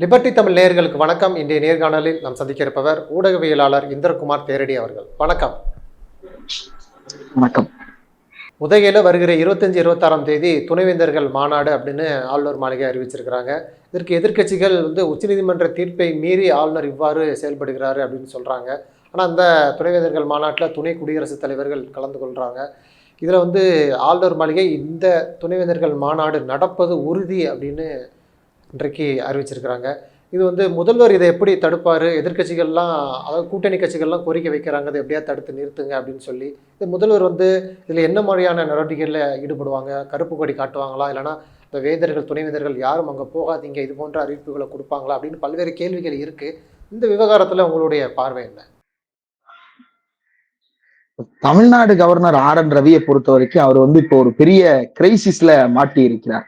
Liberty Tamil நேயர்களுக்கு வணக்கம். இன்றைய நேர்காணலில் நாம் சந்திக்க இருப்பவர் ஊடகவியலாளர் இந்திரகுமார் தேரடி அவர்கள். வணக்கம். வணக்கம். உதகையில் வருகிற இருபத்தஞ்சி இருபத்தாறாம் தேதி துணைவேந்தர்கள் மாநாடு அப்படின்னு ஆளுநர் மாளிகை அறிவிச்சிருக்கிறாங்க. இதற்கு எதிர்க்கட்சிகள் வந்து உச்சநீதிமன்ற தீர்ப்பை மீறி ஆளுநர் இவ்வாறு செயல்படுகிறாரு அப்படின்னு சொல்கிறாங்க ஆனால் அந்த துணைவேந்தர்கள் மாநாட்டில் துணை குடியரசுத் தலைவர்கள் கலந்து கொள்கிறாங்க இதில் வந்து ஆளுநர் மாளிகை இந்த துணைவேந்தர்கள் மாநாடு நடப்பது உறுதி அப்படின்னு இன்றைக்கு அறிவிச்சிருக்கிறாங்க. இது வந்து முதல்வர் இதை எப்படி தடுப்பார்? எதிர்க்கட்சிகள்லாம் அதாவது கூட்டணி கட்சிகள்லாம் கோரிக்கை வைக்கிறாங்க. அதை எப்படியா தடுத்து நிறுத்துங்க அப்படின்னு சொல்லி இது முதல்வர் வந்து இதில் என்ன மாதிரியான நடவடிக்கைகளில் ஈடுபடுவாங்க? கருப்பு கொடி காட்டுவாங்களா? இல்லைனா இந்த வேந்தர்கள் துணைவேந்தர்கள் யாரும் அங்கே போகாதீங்க இது போன்ற அறிவிப்புகளை கொடுப்பாங்களா? அப்படின்னு பல்வேறு கேள்விகள் இருக்குது இந்த விவகாரத்தில் உங்களுடைய பார்வை என்ன? தமிழ்நாடு கவர்னர் ஆர் என் ரவியை பொறுத்த வரைக்கும் அவர் வந்து இப்போ ஒரு பெரிய கிரைசிஸ்ல மாட்டி இருக்கிறார்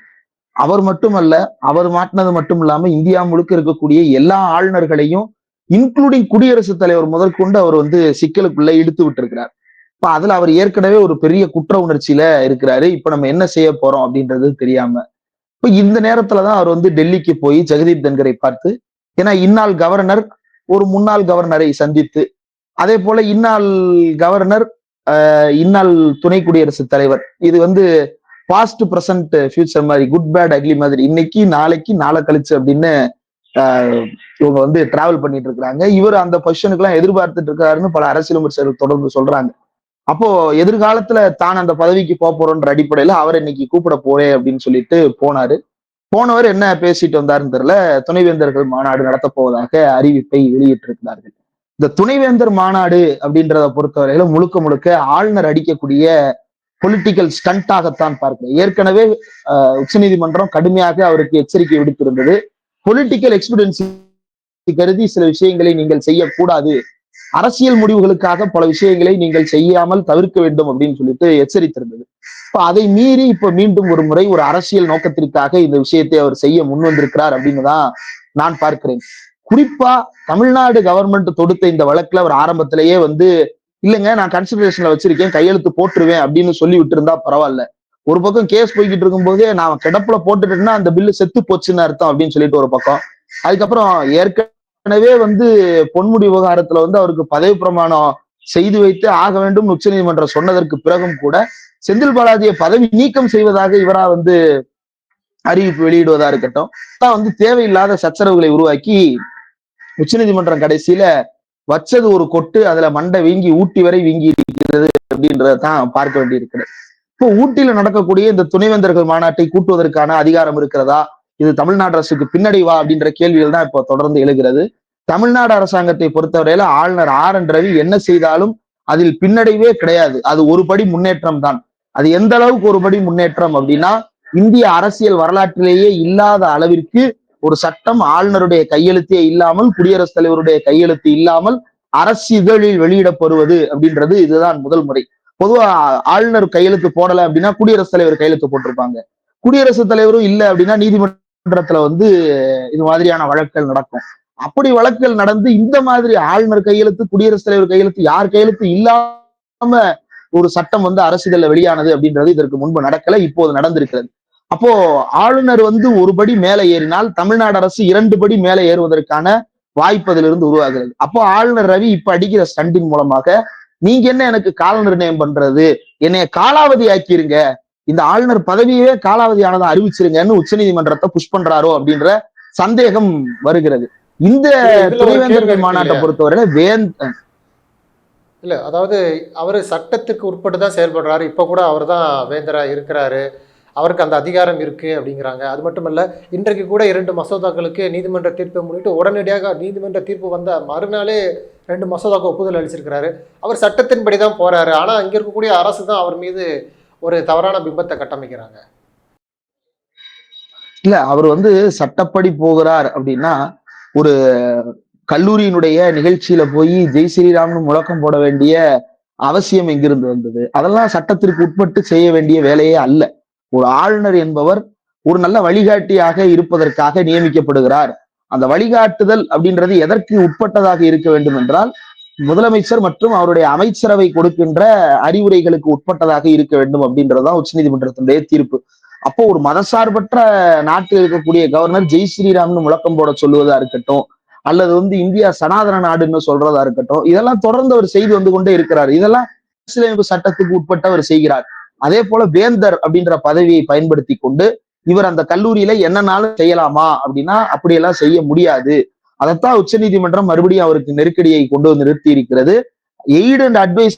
அவர் மட்டுமல்ல அவர் மாட்டினது மட்டும் இல்லாம இந்தியா முழுக்க இருக்கக்கூடிய எல்லா ஆளுநர்களையும் இன்க்ளூடிங் குடியரசுத் தலைவர் முதற்கொண்டு அவர் வந்து சிக்கலுக்குள்ள இழுத்து விட்டுருக்கிறார். இப்ப அதுல அவர் ஏற்கனவே ஒரு பெரிய குற்ற உணர்ச்சியில இருக்கிறாரு. இப்ப நம்ம என்ன செய்ய போறோம் அப்படின்றது தெரியாம. இப்ப இந்த நேரத்துலதான் அவர் வந்து டெல்லிக்கு போய் ஜெகதீப் தன்கரை பார்த்து ஏன்னா இந்நாள் கவர்னர் ஒரு முன்னாள் கவர்னரை சந்தித்து அதே போல இந்நாள் கவர்னர் இந்நாள் துணை குடியரசுத் தலைவர் இது வந்து பாஸ்ட் ப்ரெசன்ட் ஃபியூச்சர் மாதிரி குட் பேட் அக்லி மாதிரி இன்னைக்கு நாளைக்கு நாளை கழிச்சு அப்படின்னு இவங்க வந்து டிராவல் பண்ணிட்டு இருக்கிறாங்க. இவர் அந்த பொசிஷனுக்கு எல்லாம் எதிர்பார்த்துட்டு இருக்காருன்னு பல அரசியல் விமர்சகர்கள் தொடர்ந்து சொல்றாங்க. அப்போ எதிர்காலத்துல தான் அந்த பதவிக்கு போக போறோன்ற அடிப்படையில அவர் இன்னைக்கு கூப்பிட போறேன் அப்படின்னு சொல்லிட்டு போனாரு. போனவர் என்ன பேசிட்டு வந்தாருன்னு தெரியல. துணைவேந்தர்கள் மாநாடு நடத்த போவதாக அறிவிப்பை வெளியிட்டிருக்கிறார்கள். இந்த துணைவேந்தர் மாநாடு அப்படின்றத பொறுத்தவரையில முழுக்க முழுக்க ஆளுநர் அடிக்கக்கூடிய பொலிட்டிக்கல் ஸ்டண்டாகத்தான் பார்க்கிறேன் ஏற்கனவே உச்சநீதிமன்றம் கடுமையாக அவருக்கு எச்சரிக்கை விடுத்திருந்தது. பொலிட்டிக்கல் எக்ஸ்பீரியன்ஸ் கருதி சில விஷயங்களை நீங்கள் செய்யக்கூடாது. அரசியல் முடிவுகளுக்காக பல விஷயங்களை நீங்கள் செய்யாமல் தவிர்க்க வேண்டும் அப்படின்னு சொல்லிட்டு எச்சரித்திருந்தது. இப்ப அதை மீறி இப்ப மீண்டும் ஒரு முறை ஒரு அரசியல் நோக்கத்திற்காக இந்த விஷயத்தை அவர் செய்ய முன் வந்திருக்கிறார் அப்படின்னு தான் நான் பார்க்கிறேன். குறிப்பா தமிழ்நாடு கவர்மெண்ட் தொடுத்த இந்த வழக்குல அவர் ஆரம்பத்திலேயே வந்து இல்லைங்க நான் கன்சிடரேஷன்ல வச்சிருக்கேன் கையெழுத்து போட்டுருவேன் அப்படின்னு சொல்லி விட்டு இருந்தா பரவாயில்ல. ஒரு பக்கம் கேஸ் போய்கிட்டு இருக்கும் போதே நான் கிடப்புல போட்டுட்டேன்னா அந்த பில்லு செத்து போச்சுன்னு அர்த்தம் அப்படின்னு சொல்லிட்டு ஒரு பக்கம். அதுக்கப்புறம் ஏற்கனவே வந்து பொன்முடி விவகாரத்துல வந்து அவருக்கு பதவி பிரமாணம் செய்து வைத்து ஆக வேண்டும் உச்சநீதிமன்றம் சொன்னதற்கு பிறகும் கூட செந்தில் பாலாஜியை பதவி நீக்கம் செய்வதாக இவரா வந்து அறிவிப்பு வெளியிடுவதா இருக்கட்டும். தான் வந்து தேவையில்லாத சச்சரவுகளை உருவாக்கி உச்சநீதிமன்றம் கடைசியில வச்சது ஒரு கொட்டு அதுல மண்டை வீங்கி ஊட்டி வரை வீங்கி இருக்கிறது அப்படின்றத தான் பார்க்க வேண்டி இருக்கிறது இப்போ ஊட்டியில நடக்கக்கூடிய இந்த துணைவேந்தர்கள் மாநாட்டை கூட்டுவதற்கான அதிகாரம் இருக்கிறதா? இது தமிழ்நாடு அரசுக்கு பின்னடைவா அப்படின்ற கேள்விகள் தான் இப்போ தொடர்ந்து எழுகிறது. தமிழ்நாடு அரசாங்கத்தை பொறுத்தவரையில ஆளுநர் ஆர் என் ரவி என்ன செய்தாலும் அதில் பின்னடைவே கிடையாது. அது ஒரு படி முன்னேற்றம் தான். அது எந்த அளவுக்கு ஒரு படி முன்னேற்றம் அப்படின்னா இந்திய அரசியல் வரலாற்றிலேயே இல்லாத அளவிற்கு ஒரு சட்டம் ஆளுநருடைய கையெழுத்தே இல்லாமல் குடியரசுத் தலைவருடைய கையெழுத்து இல்லாமல் அரசு இதழில் வெளியிடப்படுவது அப்படின்றது இதுதான் முதல் முறை. பொதுவா ஆளுநர் கையெழுத்து போடல அப்படின்னா குடியரசுத் தலைவர் கையெழுத்து போட்டிருப்பாங்க. குடியரசுத் தலைவரும் இல்லை அப்படின்னா நீதிமன்றத்துல வந்து இது மாதிரியான வழக்குகள் நடக்கும். அப்படி வழக்குகள் நடந்து இந்த மாதிரி ஆளுநர் கையெழுத்து குடியரசுத் தலைவர் கையெழுத்து யார் கையெழுத்து இல்லாம ஒரு சட்டம் வந்து அரசுகள்ல வெளியானது அப்படின்றது இதற்கு முன்பு நடக்கல இப்போது நடந்திருக்கிறது. அப்போ ஆளுநர் வந்து ஒரு படி மேலே ஏறினால் தமிழ்நாடு அரசு இரண்டு படி மேலே ஏறுவதற்கான வாய்ப்பு அதிலிருந்து உருவாகிறது. அப்போ ஆளுநர் ரவி இப்ப அடிக்கிற ஸ்டண்டின் மூலமாக நீங்க என்ன எனக்கு கால நிர்ணயம் பண்றது? என்னைய காலாவதி ஆக்கிருங்க. இந்த ஆளுநர் பதவியே காலாவதி ஆனதை அறிவிச்சிருங்கன்னு உச்சநீதிமன்றத்தை புஷ் பண்றாரோ அப்படின்ற சந்தேகம் வருகிறது. இந்த துணைவேந்தர்கள் மாநாட்டை பொறுத்தவரையில வேந்த இல்ல அதாவது அவர் சட்டத்துக்கு உட்பட்டு தான் செயல்படுறாரு. இப்போ கூட அவர் தான் வேந்தரா இருக்கிறாரு. அவருக்கு அந்த அதிகாரம் இருக்குது அப்படிங்கிறாங்க. அது மட்டுமல்ல இன்றைக்கு கூட இரண்டு மசோதாக்களுக்கு நீதிமன்ற தீர்ப்பை முன்னிட்டு உடனடியாக நீதிமன்ற தீர்ப்பு வந்த மறுநாளே ரெண்டு மசோதாக்கு ஒப்புதல் அளிச்சிருக்கிறாரு. அவர் சட்டத்தின்படி தான் போகிறாரு ஆனால் அங்கே இருக்கக்கூடிய அரசு தான் அவர் மீது ஒரு தவறான பிம்பத்தை கட்டமைக்கிறாங்க. இல்ல அவர் வந்து சட்டப்படி போகிறார் அப்படின்னா ஒரு கல்லூரியினுடைய நிகழ்ச்சியில போய் ஜெய் ஸ்ரீராம்னு முழக்கம் போட வேண்டிய அவசியம் எங்கிருந்து வந்தது? அதெல்லாம் சட்டத்திற்கு உட்பட்டு செய்ய வேண்டிய வேலையே அல்ல. ஒரு ஆளுநர் என்பவர் ஒரு நல்ல வழிகாட்டியாக இருப்பதற்காக நியமிக்கப்படுகிறார். அந்த வழிகாட்டுதல் அப்படின்றது எதற்கு உட்பட்டதாக இருக்க வேண்டும் என்றால் முதலமைச்சர் மற்றும் அவருடைய அமைச்சரவை கொடுக்கின்ற அறிவுரைகளுக்கு உட்பட்டதாக இருக்க வேண்டும் அப்படின்றதுதான் உச்சநீதிமன்றத்தினுடைய தீர்ப்பு. அப்போ ஒரு மதசார்பற்ற நாட்டில் இருக்கக்கூடிய கவர்னர் ஜெய் ஸ்ரீராம்னு முழக்கம் போட சொல்லுவதா இருக்கட்டும் அல்லது வந்து இந்தியா சனாதன நாடுன்னு சொல்றதா இருக்கட்டும் இதெல்லாம் தொடர்ந்து அவர் செய்து வந்து கொண்டே இருக்கிறார். இதெல்லாம் அரசியலமைப்பு சட்டத்துக்கு உட்பட்டு அவர் செய்கிறார். அதே போல வேந்தர் அப்படின்ற பதவியை பயன்படுத்தி கொண்டு இவர் அந்த கல்லூரியில என்னன்னாலும் செய்யலாமா அப்படின்னா அப்படியெல்லாம் செய்ய முடியாது. அதைத்தான் உச்சநீதிமன்றம் மறுபடியும் அவருக்கு நெருக்கடியை கொண்டு வந்து நிறுத்தி இருக்கிறது. Aid and advise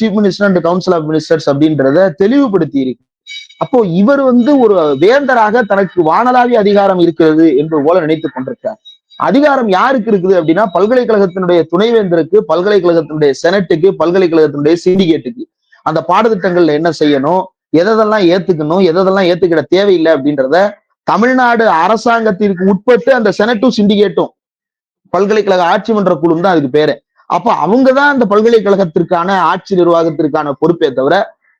chief minister and council of ministers அப்படின்றத தெளிவுபடுத்தி இருக்கு. அப்போ இவர் வந்து ஒரு வேந்தராக தனக்கு வானலாவிய அதிகாரம் இருக்கிறது என்று போல நினைத்துக் கொண்டிருக்கார் அதிகாரம் யாருக்கு இருக்குது அப்படின்னா பல்கலைக்கழகத்தினுடைய துணைவேந்தருக்கு பல்கலைக்கழகத்தினுடைய செனட்டுக்கு பல்கலைக்கழகத்தினுடைய சிண்டிகேட்டுக்கு அந்த பாடத்திட்டங்கள்ல என்ன செய்யணும் எதெல்லாம் ஏத்துக்கணும் எதெல்லாம் ஏத்துக்கிட தேவையில்லை அப்படின்றத தமிழ்நாடு அரசாங்கத்திற்கு உட்பட்டு அந்த செனட்டும் சிண்டிகேட்டும் பல்கலைக்கழக ஆட்சி மன்ற குழு தான் அதுக்கு பேரு. அப்ப அவங்கதான் அந்த பல்கலைக்கழகத்திற்கான ஆட்சி நிர்வாகத்திற்கான பொறுப்பே தவிர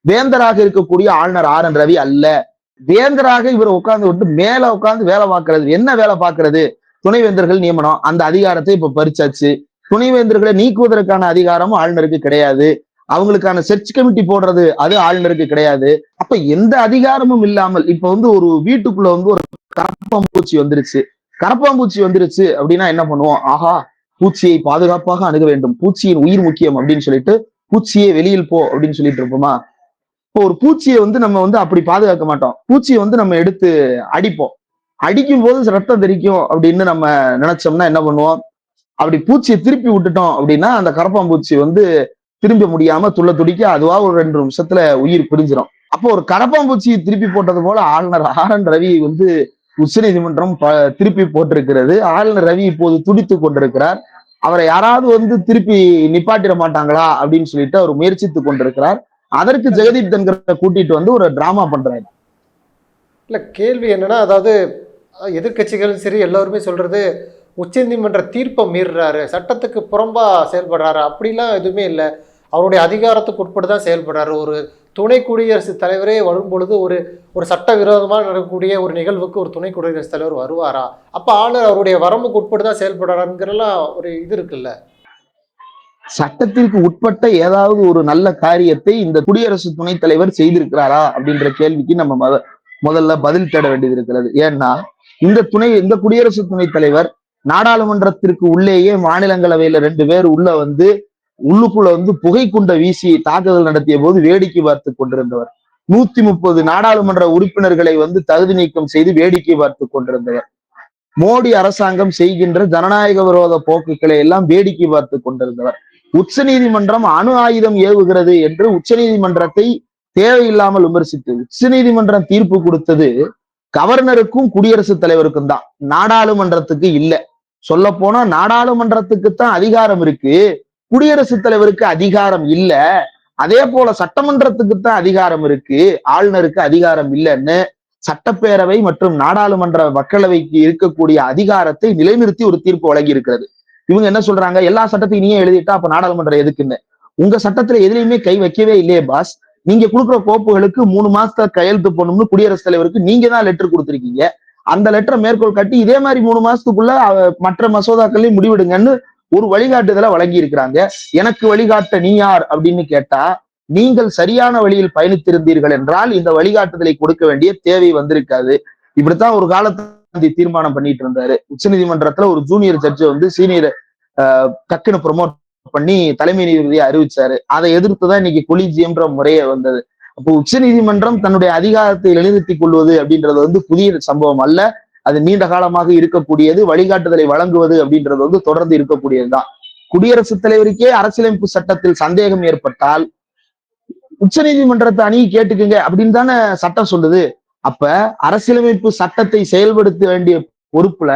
வேந்தராக இருக்கக்கூடிய ஆளுநர் ஆர் என் ரவி அல்ல. வேந்தராக இவர் உட்கார்ந்து விட்டு மேல உட்கார்ந்து வேலை பார்க்கறது என்ன வேலை பார்க்கறது? துணைவேந்தர்கள் நியமனம். அந்த அதிகாரத்தை இப்ப பறிச்சாச்சு. துணைவேந்தர்களை நீக்குவதற்கான அதிகாரமும் ஆளுநருக்கு கிடையாது. அவங்களுக்கான செர்ச் கமிட்டி போடுறது அது ஆளுநருக்கு கிடையாது. அப்ப எந்த அதிகாரமும் இல்லாமல் இப்ப வந்து ஒரு வீட்டுக்குள்ள வந்து ஒரு கரப்பாம்பூச்சி வந்துருச்சு. கரப்பாம்பூச்சி வந்துருச்சு அப்படின்னா என்ன பண்ணுவோம்? ஆஹா பூச்சியை பாதுகாப்பாக அணுக வேண்டும். பூச்சியின் உயிர் முக்கியம் அப்படின்னு சொல்லிட்டு பூச்சியே வெளியில் போ அப்படின்னு சொல்லிட்டு இருப்போமா? இப்போ ஒரு பூச்சியை வந்து நம்ம வந்து அப்படி பாதுகாக்க மாட்டோம். பூச்சியை வந்து நம்ம எடுத்து அடிப்போம். அடிக்கும் போது ரத்தம் தெரிக்கும் அப்படின்னு நம்ம நினைச்சோம்னா என்ன பண்ணுவோம்? அப்படி பூச்சியை திருப்பி விட்டுட்டோம் அப்படின்னா அந்த கரப்பாம்பூச்சி வந்து திரும்ப முடியாம துள்ள துடிக்க அதுவா ஒரு ரெண்டு நிமிஷத்துல உயிர் பிரிஞ்சிடும் அப்போ ஒரு கரப்பாம்பூச்சியை திருப்பி போட்டது போல ஆளுநர் ஆர் என் ரவி வந்து உச்சநீதிமன்றம் திருப்பி போட்டிருக்கிறது. ஆளுநர் ரவி இப்போது துடித்து கொண்டிருக்கிறார். அவரை யாராவது வந்து திருப்பி நிப்பாட்டிட மாட்டாங்களா அப்படின்னு சொல்லிட்டு அவர் முயற்சித்து கொண்டிருக்கிறார். அதற்கு ஜெகதீப் தன்கரை கூட்டிட்டு வந்து ஒரு டிராமா பண்றாரு. இல்ல கேள்வி என்னன்னா அதாவது எதிர்க்கட்சிகளும் சரி எல்லாருமே சொல்றது உச்சநீதிமன்ற தீர்ப்பை மீறுறாரு சட்டத்துக்கு புறம்பா செயல்படுறாரு அப்படிலாம் எதுவுமே இல்லை. அவருடைய அதிகாரத்துக்கு உட்பட்டு தான் செயல்படுறாரு. ஒரு துணை குடியரசுத் தலைவரே வரும் பொழுது ஒரு ஒரு சட்டவிரோதமாக நடக்கக்கூடிய ஒரு நிகழ்வுக்கு ஒரு துணை குடியரசுத் தலைவர் வருவாரா? அப்போ ஆளுநர் அவருடைய வரம்புக்கு உட்பட்டு தான் செயல்படுறாருங்கிறலாம் ஒரு இது இருக்குல்ல. சட்டத்திற்கு உட்பட்ட ஏதாவது ஒரு நல்ல காரியத்தை இந்த குடியரசு துணைத் தலைவர் செய்திருக்கிறாரா அப்படின்ற கேள்விக்கு நம்ம முதல்ல பதில் தேட வேண்டியது இருக்கிறது. ஏன்னா இந்த துணை இந்த குடியரசு துணைத் தலைவர் நாடாளுமன்றத்திற்கு உள்ளேயே மாநிலங்களவையில ரெண்டு பேர் உள்ள வந்து உள்ளுக்குள்ள வந்து புகை குண்ட வீசி தாக்குதல் நடத்திய போது வேடிக்கை பார்த்து கொண்டிருந்தவர். நூத்தி முப்பது நாடாளுமன்ற உறுப்பினர்களை வந்து தகுதி நீக்கம் செய்து வேடிக்கை பார்த்து கொண்டிருந்தவர். மோடி அரசாங்கம் செய்கின்ற ஜனநாயக விரோத போக்குகளை எல்லாம் வேடிக்கை பார்த்து கொண்டிருந்தவர். உச்ச நீதிமன்றம் அணு ஆயுதம் ஏவுகிறது என்று உச்ச நீதிமன்றத்தை தேவையில்லாமல் விமர்சித்து உச்ச நீதிமன்றம் தீர்ப்பு கொடுத்தது கவர்னருக்கும் குடியரசுத் தலைவருக்கும் தான். நாடாளுமன்றத்துக்கு இல்லை. சொல்ல போனா நாடாளுமன்றத்துக்கு தான் அதிகாரம் இருக்கு. குடியரசுத் தலைவருக்கு அதிகாரம் இல்ல. அதே போல சட்டமன்றத்துக்கு தான் அதிகாரம் இருக்கு. ஆளுநருக்கு அதிகாரம் இல்லைன்னு சட்டப்பேரவை மற்றும் நாடாளுமன்ற மக்களவைக்கு இருக்கக்கூடிய அதிகாரத்தை நிலைநிறுத்தி ஒரு தீர்ப்பு வழங்கி இருக்கிறது இவங்க என்ன சொல்றாங்க? எல்லா சட்டத்தையும் நீயே எழுதிட்டா அப்ப நாடாளுமன்றம் எதுக்குன்னு? உங்க சட்டத்துல எதுலையுமே கை வைக்கவே இல்லையே பாஸ். நீங்க கொடுக்குற கோப்புகளுக்கு மூணு மாசத்துல கையெழுத்து போடணும்னு குடியரசுத் தலைவருக்கு நீங்க தான் லெட்டர் கொடுத்துருக்கீங்க. அந்த லெட்டரை மேற்கோள் காட்டி இதே மாதிரி மூணு மாசத்துக்குள்ள மற்ற மசோதாக்களையும் முடிவிடுங்கன்னு ஒரு வழிகாட்டுதலை வழங்கி இருக்கிறாங்க எனக்கு வழிகாட்ட நீ யார் அப்படின்னு கேட்டா நீங்கள் சரியான வழியில் பயணித்திருந்தீர்கள் என்றால் இந்த வழிகாட்டுதலை கொடுக்க வேண்டிய தேவை வந்திருக்காது. இப்படித்தான் ஒரு காலத்துல தீர்மானம் பண்ணிட்டு இருந்தாரு. உச்சநீதிமன்றத்துல ஒரு ஜூனியர் ஜட்ஜ் வந்து சீனியர் டக்குன்னு ப்ரொமோட் பண்ணி தலைமை நீதிபதியை அறிவிச்சாரு. அதை எதிர்த்துதான் இன்னைக்கு கொலிஜியம்ன்ற முறையே வந்தது. அப்போ உச்ச நீதிமன்றம் தன்னுடைய அதிகாரத்தை நிலைநிறுத்திக் கொள்வது அப்படின்றது வந்து புதிய சம்பவம் அல்ல. அது நீண்ட காலமாக இருக்கக்கூடியது வழிகாட்டுதலை வழங்குவது அப்படின்றது வந்து தொடர்ந்து இருக்கக்கூடியதுதான். குடியரசுத் தலைவருக்கே அரசியலமைப்பு சட்டத்தில் சந்தேகம் ஏற்பட்டால் உச்ச நீதிமன்றத்தை அணுகி கேட்டுக்குங்க அப்படின்னு தானே சட்டம் சொல்லுது. அப்ப அரசியலமைப்பு சட்டத்தை செயல்படுத்த வேண்டிய பொறுப்புல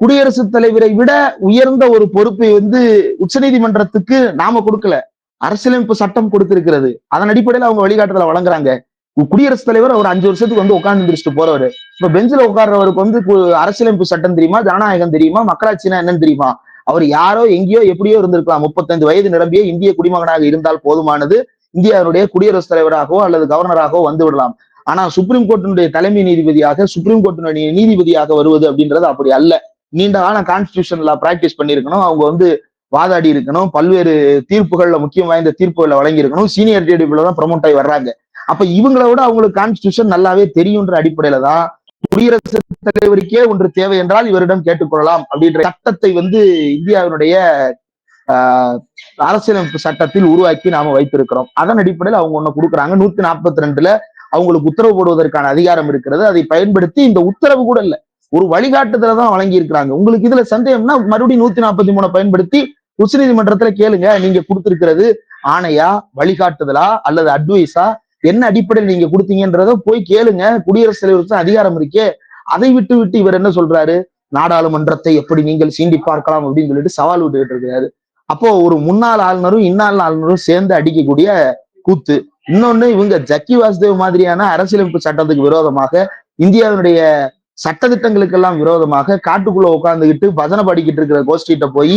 குடியரசுத் தலைவரை விட உயர்ந்த ஒரு பொறுப்பை வந்து உச்சநீதிமன்றத்துக்கு நாம கொடுக்கல. அரசியலமைப்பு சட்டம் கொடுத்திருக்கிறது. அதன் அடிப்படையில் அவங்க வழிகாட்டுதலை வழங்குறாங்க. குடியரசுத் தலைவர் ஒரு அஞ்சு வருஷத்துக்கு வந்து உட்கார்ந்து முடிச்சுட்டு போறவரு இப்ப பெஞ்சில் உட்கார்றவருக்கு வந்து அரசியலமைப்பு சட்டம் தெரியுமா? ஜனநாயகம் தெரியுமா? மக்களாட்சினா என்னன்னு தெரியுமா? அவர் யாரோ எங்கேயோ எப்படியோ இருந்திருக்கலாம். முப்பத்தைந்து வயது நிரம்பிய இந்திய குடிமகனாக இருந்தால் போதுமானது. இந்தியாவுடைய குடியரசுத் தலைவராகவோ அல்லது கவர்னராகவோ வந்து விடலாம். ஆனா சுப்ரீம் கோர்ட்டினுடைய தலைமை நீதிபதியாக சுப்ரீம் கோர்ட்டினுடைய நீதிபதியாக வருவது அப்படின்றது அப்படி அல்ல. நீண்ட கால கான்ஸ்டியூஷன்ல பிராக்டிஸ் பண்ணிருக்கணும் அவங்க வந்து வாதாடி இருக்கணும். பல்வேறு தீர்ப்புகள்ல முக்கியம் வாய்ந்த தீர்ப்புகளை வழங்கியிருக்கணும். சீனியர் டிடிபில தான் ப்ரமோட் ஆகி வர்றாங்க. அப்ப இவங்களை விட அவங்களுக்கு கான்ஸ்டியூஷன் நல்லாவே தெரியுன்ற அடிப்படையில தான் குடியரசுத் தலைவருக்கே ஒன்று தேவை என்றால் இவரிடம் கேட்டுக்கொள்ளலாம் அப்படின்ற சட்டத்தை வந்து இந்தியாவினுடைய ஆஹ், அரசியலமைப்பு சட்டத்தில் உருவாக்கி நாம வைத்திருக்கிறோம். அதன் அடிப்படையில் அவங்க ஒண்ணு கொடுக்குறாங்க. நூத்தி நாற்பத்தி ரெண்டுல அவங்களுக்கு உத்தரவு போடுவதற்கான அதிகாரம் இருக்கிறது. அதை பயன்படுத்தி இந்த உத்தரவு கூட இல்ல. ஒரு வழிகாட்டுதலை தான் வழங்கி இருக்கிறாங்க உங்களுக்கு இதுல சந்தேகம்னா மறுபடியும் நூத்தி நாற்பத்தி மூணு பயன்படுத்தி உச்சநீதிமன்றத்துல கேளுங்க. நீங்க கொடுத்திருக்கிறது ஆணையா வழிகாட்டுதலா அல்லது அட்வைஸா என்ன அடிப்படையில் நீங்க கொடுத்தீங்கன்றத போய் கேளுங்க. குடியரசுத் தலைவருக்கு தான் அதிகாரம் இருக்கே. அதை விட்டு விட்டு இவர் என்ன சொல்றாரு? நாடாளுமன்றத்தை எப்படி நீங்கள் சீண்டி பார்க்கலாம் அப்படின்னு சொல்லிட்டு சவால் விட்டுக்கிட்டு இருக்கிறாரு. அப்போ ஒரு முன்னாள் ஆளுநரும் இன்னாள் ஆளுநரும் சேர்ந்து அடிக்கக்கூடிய கூத்து. இன்னொன்னு இவங்க ஜக்கி வாசுதேவ் மாதிரியான அரசியலமைப்பு சட்டத்துக்கு விரோதமாக இந்தியாவினுடைய சட்டத்திட்டங்களுக்கெல்லாம் விரோதமாக காட்டுக்குள்ள உட்காந்துக்கிட்டு பஜனை படிக்கிட்டு இருக்கிற கோஷ்டிகிட்ட போய்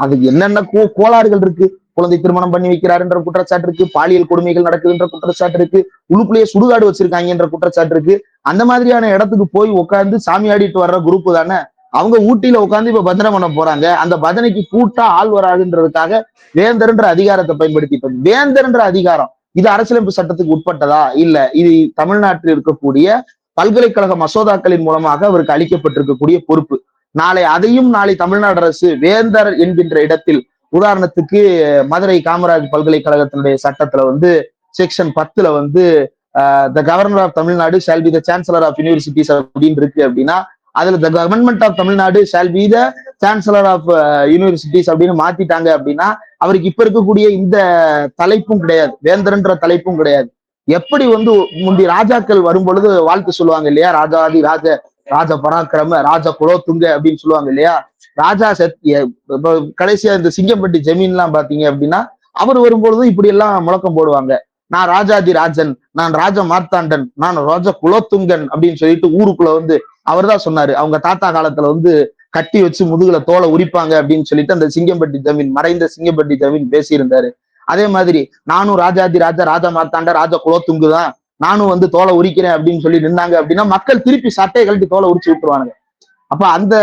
அதுக்கு என்னென்ன கோ கோளாறுகள் இருக்கு? குழந்தை திருமணம் பண்ணி வைக்கிறார் என்ற குற்றச்சாட்டு இருக்கு. பாலியல் கொடுமைகள் நடக்குதுன்ற குற்றச்சாட்டு இருக்கு. உள்ளுக்குள்ளேயே சுடுகாடு வச்சிருக்காங்க என்ற குற்றச்சாட்டு இருக்கு. அந்த மாதிரியான இடத்துக்கு போய் உட்கார்ந்து சாமி ஆடிட்டு வர்ற குரூப் தானே? அவங்க ஊட்டியில உட்காந்து இப்ப பஜனை பண்ண போறாங்க. அந்த பஜனைக்கு கூட்டா ஆள் வராதுன்றதுக்காக வேந்தர்ன்ற அதிகாரத்தை பயன்படுத்தி வேந்தர்ன்ற அதிகாரம் இது அரசியலமைப்பு சட்டத்துக்கு உட்பட்டதா? இல்ல இது தமிழ்நாட்டில் இருக்கக்கூடிய பல்கலைக்கழக மசோதாக்களின் மூலமாக அவருக்கு அளிக்கப்பட்டிருக்கக்கூடிய பொறுப்பு. நாளை அதையும் நாளை தமிழ்நாடு அரசு வேந்தர் என்கின்ற இடத்தில் உதாரணத்துக்கு மதுரை காமராஜ் பல்கலைக்கழகத்தினுடைய சட்டத்துல வந்து செக்ஷன் பத்துல வந்து the governor of Tamil Nadu shall be the chancellor of universities அப்படின்னு இருக்கு அப்படின்னா அதுல the government of Tamil Nadu shall be the chancellor of universities அப்படின்னு மாத்திட்டாங்க அப்படின்னா அவருக்கு இப்ப இருக்கக்கூடிய இந்த தலைப்பும் கிடையாது. வேந்தர்ன்ற தலைப்பும் கிடையாது. எப்படி வந்து முந்தி ராஜாக்கள் வரும் பொழுது வாழ்த்து சொல்லுவாங்க இல்லையா? ராஜாதி ராஜ ராஜ பராக்கிரம ராஜ குலோத்துங்க அப்படின்னு சொல்லுவாங்க இல்லையா? ராஜா செத் கடைசியா இந்த சிங்கம்பட்டி ஜமீன் எல்லாம் பாத்தீங்க அப்படின்னா அவர் வரும்பொழுதும் இப்படி எல்லாம் முழக்கம் போடுவாங்க. நான் ராஜாதி ராஜன் நான் ராஜ மார்த்தாண்டன் நான் ராஜ குலோத்துங்கன் அப்படின்னு சொல்லிட்டு ஊருக்குள்ள வந்து அவர் தான் சொன்னாரு. அவங்க தாத்தா காலத்துல வந்து கட்டி வச்சு முதுகுல தோலை உரிப்பாங்க அப்படின்னு சொல்லிட்டு அந்த சிங்கம்பட்டி ஜமீன் மறைந்த சிங்கம்பட்டி ஜமீன் பேசியிருந்தாரு. அதே மாதிரி நானும் ராஜாதி ராஜா ராஜா மார்த்தாண்ட ராஜா குலோத்துங்கு தான் நானும் வந்து தோலை உரிக்கிறேன் அப்படின்னு சொல்லி நின்னாங்க அப்படின்னா மக்கள் திருப்பி சட்டையை கழட்டி தோலை உரிச்சு விட்டுருவானுங்க. அப்ப அந்த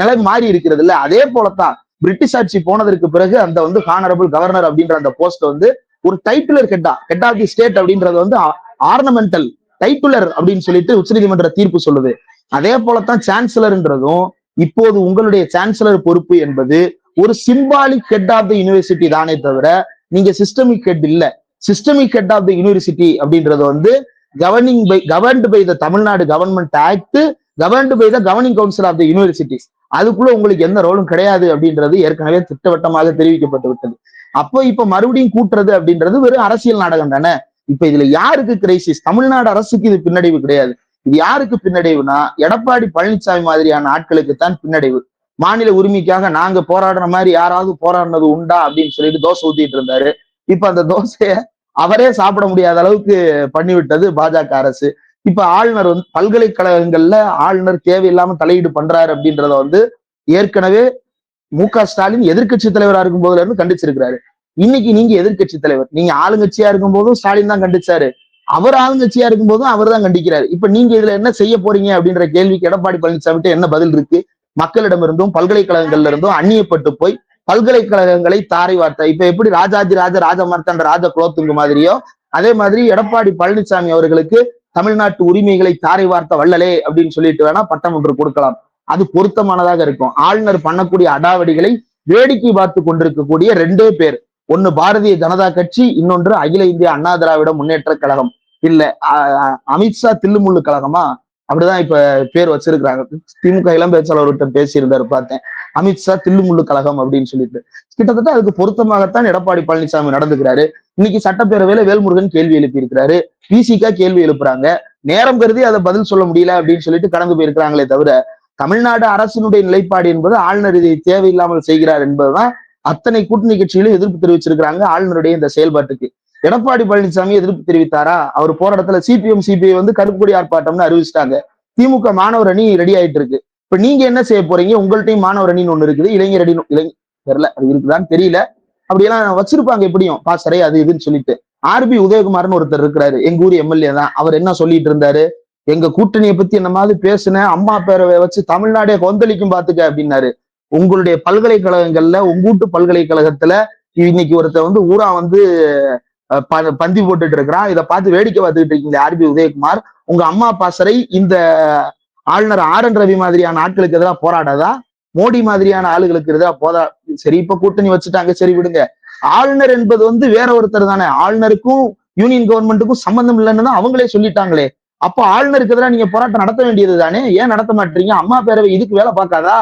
நிலை மாறி இருக்கிறது இல்ல. அதே போலத்தான் பிரிட்டிஷ் ஆட்சி போனதற்கு பிறகு அந்த வந்து ஹானரபிள் கவர்னர் அப்படின்ற அந்த போஸ்ட் வந்து ஒரு டைட்டுலர் ஹெட்டா ஹெட் ஆஃப் தி ஸ்டேட் அப்படின்றது வந்து ஆர்னமெண்டல் டைட்டுலர் அப்படின்னு சொல்லிட்டு உச்சநீதிமன்ற தீர்ப்பு சொல்லுது. அதே போலத்தான் சான்சலர்ன்றதும் இப்போது உங்களுடைய சான்சலர் பொறுப்பு என்பது ஒரு symbolic head of the university தானே தவிர நீங்க சிஸ்டமிக் ஹெட் இல்லை. Systemic head of the university அப்படின்றது வந்து governing by governed by the Tamil Nadu government act governed by the governing council of the universities அதுக்குள்ள உங்களுக்கு எந்த ரோலும் கிடையாது அப்படின்றது ஏற்கனவே திட்டவட்டமாக தெரிவிக்கப்பட்டு விட்டது. அப்போ இப்ப மறுபடியும் கூட்டுறது அப்படின்றது வெறும் அரசியல் நாடகம் தானே? இப்ப இதுல யாருக்கு கிரைசிஸ் தமிழ்நாடு அரசுக்கு இது பின்னடைவு கிடையாது. இது யாருக்கு பின்னடைவுனா எடப்பாடி பழனிசாமி மாதிரியான ஆட்களுக்கு தான் பின்னடைவு. மாநில உரிமைக்காக நாங்க போராடுற மாதிரி யாராவது போராடினது உண்டா அப்படின்னு சொல்லிட்டு தோசை ஊத்திட்டு இருந்தாரு. இப்ப அந்த தோசைய அவரே சாப்பிட முடியாத அளவுக்கு பண்ணிவிட்டது பாஜக அரசு. இப்ப ஆளுநர் வந்து பல்கலைக்கழகங்கள்ல ஆளுநர் தேவையில்லாம தலையீடு பண்றாரு அப்படின்றத வந்து ஏற்கனவே மு க ஸ்டாலின் எதிர்க்கட்சி தலைவரா இருக்கும் போதுல இருந்து கண்டிச்சிருக்கிறாரு. இன்னைக்கு நீங்க எதிர்க்கட்சி தலைவர். நீங்க ஆளுங்கட்சியா இருக்கும் போதும் ஸ்டாலின் தான் கண்டிச்சாரு. அவர் ஆளுங்கட்சியா இருக்கும் போதும் அவர் தான் கண்டிக்கிறாரு. இப்ப நீங்க இதுல என்ன செய்ய போறீங்க அப்படின்ற கேள்விக்கு எடப்பாடி பழனிசாமி என்ன பதில் இருக்கு? மக்களிடமிருந்தும் பல்கலைக்கழகங்கள்ல இருந்தும் அந்நியப்பட்டு போய் பல்கலைக்கழகங்களை தாரை வார்த்தை. இப்ப எப்படி ராஜாதி ராஜ ராஜமர்த்தன் ராஜ குலோத்துங்க மாதிரியோ அதே மாதிரி எடப்பாடி பழனிசாமி அவர்களுக்கு தமிழ்நாட்டு உரிமைகளை தாரை வார்த்த வள்ளலே அப்படின்னு சொல்லிட்டு வேணா பட்டம் ஒன்று கொடுக்கலாம். அது பொருத்தமானதாக இருக்கும். ஆளுநர் பண்ணக்கூடிய அடாவடிகளை வேடிக்கை பார்த்து கொண்டிருக்கக்கூடிய ரெண்டே பேர். ஒன்னு பாரதிய ஜனதா கட்சி இன்னொன்று அகில இந்திய அண்ணா திராவிட முன்னேற்ற கழகம். இல்ல அமித்ஷா தில்லுமுள்ளு கழகமா? அப்படிதான் இப்ப பேர் வச்சிருக்கிறாங்க. திமுக இளம் பேச்சாளர்கிட்ட பேசியிருந்தாரு பார்த்தேன். அமித்ஷா தில்லுமுள்ளு கழகம் அப்படின்னு சொல்லிட்டு. கிட்டத்தட்ட அதுக்கு பொருத்தமாகத்தான் எடப்பாடி பழனிசாமி நடந்துக்கிறாரு. இன்னைக்கு சட்டப்பேரவையில வேல்முருகன் கேள்வி எழுப்பியிருக்கிறாரு. பிசிகா கேள்வி எழுப்புறாங்க. நேரம் கருதி அதை பதில் சொல்ல முடியல அப்படின்னு சொல்லிட்டு கடந்து போயிருக்கிறாங்களே தவிர தமிழ்நாடு அரசினுடைய நிலைப்பாடு என்பது ஆளுநர் இதை தேவையில்லாமல் செய்கிறார் என்பதுதான் அத்தனை கூட்டணி கட்சிகளும் எதிர்ப்பு தெரிவிச்சிருக்கிறாங்க ஆளுநருடைய இந்த செயல்பாட்டுக்கு. எடப்பாடி பழனிசாமி எதிர்ப்பு தெரிவித்தாரா? அவர் போற இடத்துல சிபிஎம் சிபிஐ வந்து கருப்புக்குடி ஆர்ப்பாட்டம்னு அறிவிச்சிட்டாங்க. திமுக மாணவர் அணி ரெடி ஆயிட்டு இருக்கு இப்ப நீங்க என்ன செய்ய போறீங்க? உங்கள்ட்டையும் மாணவர் அணின்னு ஒண்ணு இருக்குது. இளைஞர் அணி இளைஞ தெரியல. அது இருக்குதான்னு தெரியல. அப்படியெல்லாம் வச்சிருப்பாங்க எப்படியும். பாசறை அது இதுன்னு சொல்லிட்டு. ஆர்பி உதயகுமார்னு ஒருத்தர் இருக்கிறாரு. எங்க ஊர் எம்எல்ஏ தான். அவர் என்ன சொல்லிட்டு இருந்தாரு? எங்க கூட்டணியை பத்தி என்ன மாதிரி பேசுன? அம்மா பேரவை வச்சு தமிழ்நாடே கொந்தளிக்கும் பாத்துக்க அப்படின்னாரு. உங்களுடைய பல்கலைக்கழகங்கள்ல உங்கூட்டு பல்கலைக்கழகத்துல இன்னைக்கு ஒருத்தர் வந்து ஊரா வந்து பந்தி போட்டுட்டு இருக்கிறான். இதை பார்த்து வேடிக்கை பார்த்துக்கிட்டு இருக்கீங்க ஆர்பி உதயகுமார். உங்க அம்மா பாசறை இந்த ஆளுநர் ஆர் என் ரவி மாதிரியான ஆட்களுக்கு எதிராக போராடாதா? மோடி மாதிரியான ஆளுகளுக்கு எதிராக போதா? சரி இப்ப கூட்டணி வச்சுட்டாங்க. சரி விடுங்க. ஆளுநர் என்பது வந்து வேற ஒருத்தர் தானே. ஆளுநருக்கும் யூனியன் கவர்மெண்ட்டுக்கும் சம்பந்தம் இல்லைன்னு தான் அவங்களே சொல்லிட்டாங்களே. அப்போ ஆளுநருக்கு எதிராக நீங்க போராட்டம் நடத்த வேண்டியது தானே? ஏன் நடத்த மாட்டீங்க? அம்மா பேரவை இதுக்கு வேலை பார்க்காதா?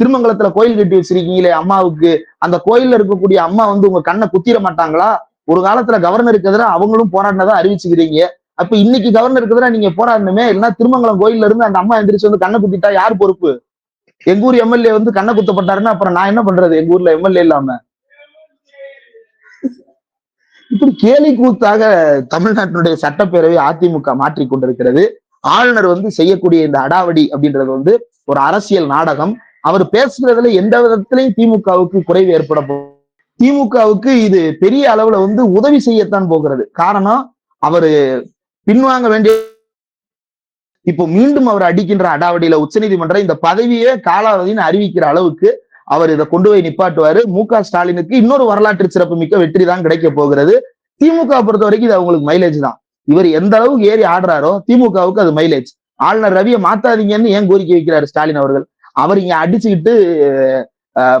திருமங்கலத்துல கோயில் கட்டி வச்சிருக்கீங்களே அம்மாவுக்கு. அந்த கோயில்ல இருக்கக்கூடிய அம்மா வந்து உங்க கண்ணை குத்திர மாட்டாங்களா? ஒரு காலத்துல கவர்னருக்கு எதிராக அவங்களும் போராடினதா அறிவிச்சுக்கிறீங்க. அப்ப இன்னைக்கு கவர்னருக்கு எதிராக நீங்க போராடணுமே? இல்லைன்னா திருமங்கலம் கோயில்ல இருந்து அந்த அம்மா எந்திரிச்சு வந்து கண்ணை குத்திட்டா யார் பொறுப்பு? எங்க ஊர் எம்எல்ஏ வந்து கண்ணை குத்தப்பட்டாருன்னா அப்புறம் நான் என்ன பண்றது? எங்க ஊர்ல எம்எல்ஏ இல்லாம. இப்படி கேலி கூத்தாக தமிழ்நாட்டினுடைய சட்டப்பேரவை அதிமுக மாற்றி கொண்டிருக்கிறது. ஆளுநர் வந்து செய்யக்கூடிய இந்த அடாவடி அப்படின்றது வந்து ஒரு அரசியல் நாடகம். அவர் பேசுறதுல எந்த விதத்திலையும் திமுகவுக்கு குறைவு ஏற்பட திமுகவுக்கு இது பெரிய அளவுல வந்து உதவி செய்யத்தான் போகிறது. காரணம் அவரு பின்வாங்க வேண்டிய இப்போ மீண்டும் அவர் அடிக்கின்ற அடாவடியில உச்சநீதிமன்றம் இந்த பதவியே காலாவதின்னு அறிவிக்கிற அளவுக்கு அவர் இதை கொண்டு போய் நிப்பாட்டுவாரு. மு க ஸ்டாலினுக்கு இன்னொரு வரலாற்று சிறப்பு மிக்க வெற்றி தான் கிடைக்க போகிறது. திமுக பொறுத்த வரைக்கும் இது அவங்களுக்கு மைலேஜ் தான். இவர் எந்த அளவுக்கு ஏறி ஆடுறாரோ திமுகவுக்கு அது மைலேஜ் ஆளுநர் ரவியை மாத்தாதீங்கன்னு ஏன் கோரிக்கை வைக்கிறாரு ஸ்டாலின் அவர்கள்? அவர் இங்க அடிச்சுக்கிட்டு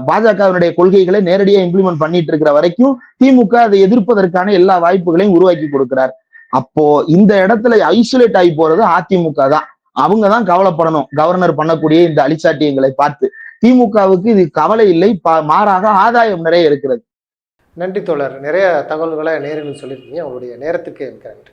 பாஜகவினுடைய கொள்கைகளை நேரடியா இம்ப்ளிமெண்ட் பண்ணிட்டு இருக்கிற வரைக்கும் திமுக அதை எதிர்ப்பதற்கான எல்லா வாய்ப்புகளையும் உருவாக்கி கொடுக்கிறார். அப்போ இந்த இடத்துல ஐசோலேட் ஆகி போறது அதிமுக தான். அவங்க தான் கவலைப்படணும். கவர்னர் பண்ணக்கூடிய இந்த அழிச்சாட்டியங்களை பார்த்து. திமுகவுக்கு இது கவலை இல்லை. மாறாக ஆதாயம் நிறைய இருக்கிறது. நன்றி தோழர். நிறைய தகவல்களை நேரில் சொல்லியிருக்கீங்க. உங்களுடைய நேரத்துக்கு எனக்கு நன்றி.